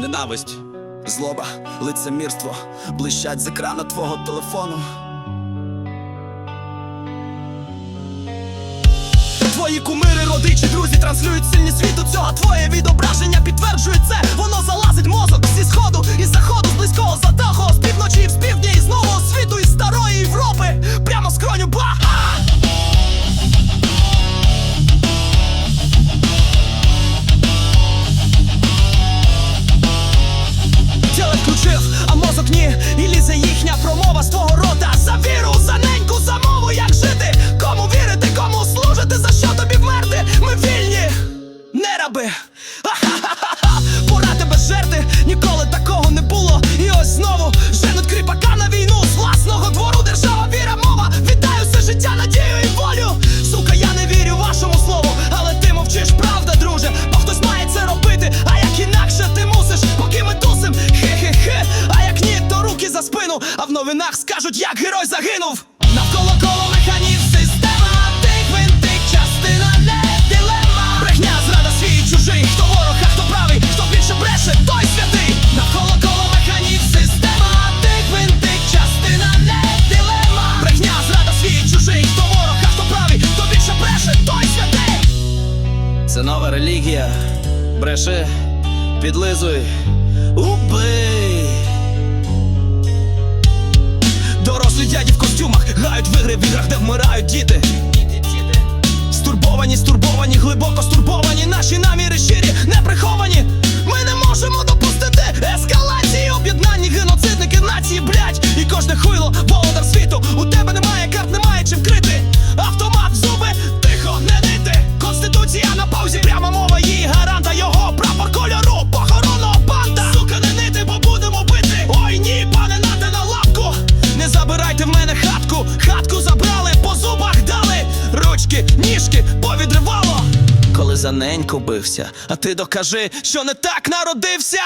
ненависть, злоба, лицемірство блищать з екрану твого телефону. Твої кумири, родичі, друзі транслюють сильні світу цього Твоє відображення підтверджує це Воно залазить мозок зі сходу і заходу, з близького за даху, з півночі, і з півдня, і з нового світу, із старої Європи, прямо з кроню бах! Новинах скажуть, як герой загинув. Навколо коло механізм система, ти гвинтик, частина не дилема. Брехня, зрада свій чужий. Хто ворог, а хто правий, хто більше бреше, той святий. Навколо коло механізм система, ти гвинтик, частина не дилема. Брехня, зрада свій чужий. Хто ворог, а хто правий, хто більше бреше, той святий. Це нова релігія. Бреши, підлизуй, ручки, повідривало. Коли за неньку бився, а ти докажи, що не так народився.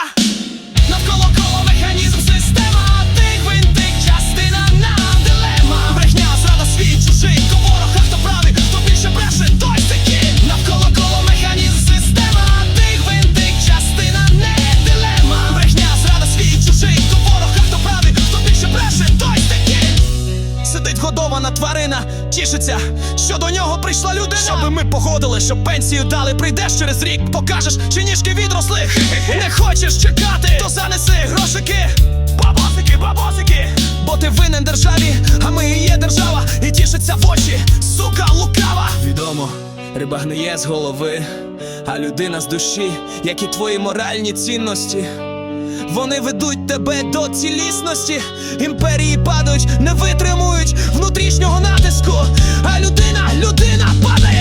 Навколо коло механізм система, ти гвинтик, частина нам дилема. Брехня, зрада свій чужий, хто ворог, а хто правий, хто більше бреше, той таки. Навколо коло механізм система, ти гвинтик, частина не дилема. Брехня, зрада свій чужий, хто ворог, а хто правий, хто більше бреше, той таки. Сидить годована тварина, тішиться, що до нього прийшла людина. Щоби ми погодили, щоб пенсію дали, прийдеш через рік, покажеш, чи ніжки відросли. Не хочеш чекати, то занеси грошики, бабосики, бабосики. Бо ти винен державі, а ми і є держава, і тішиться в очі, сука лукава. Відомо, риба гниє з голови, а людина з душі, як і твої моральні цінності. Вони ведуть тебе до цілісності, імперії падають, не витримують внутрішнього натиску, а людина, людина падає.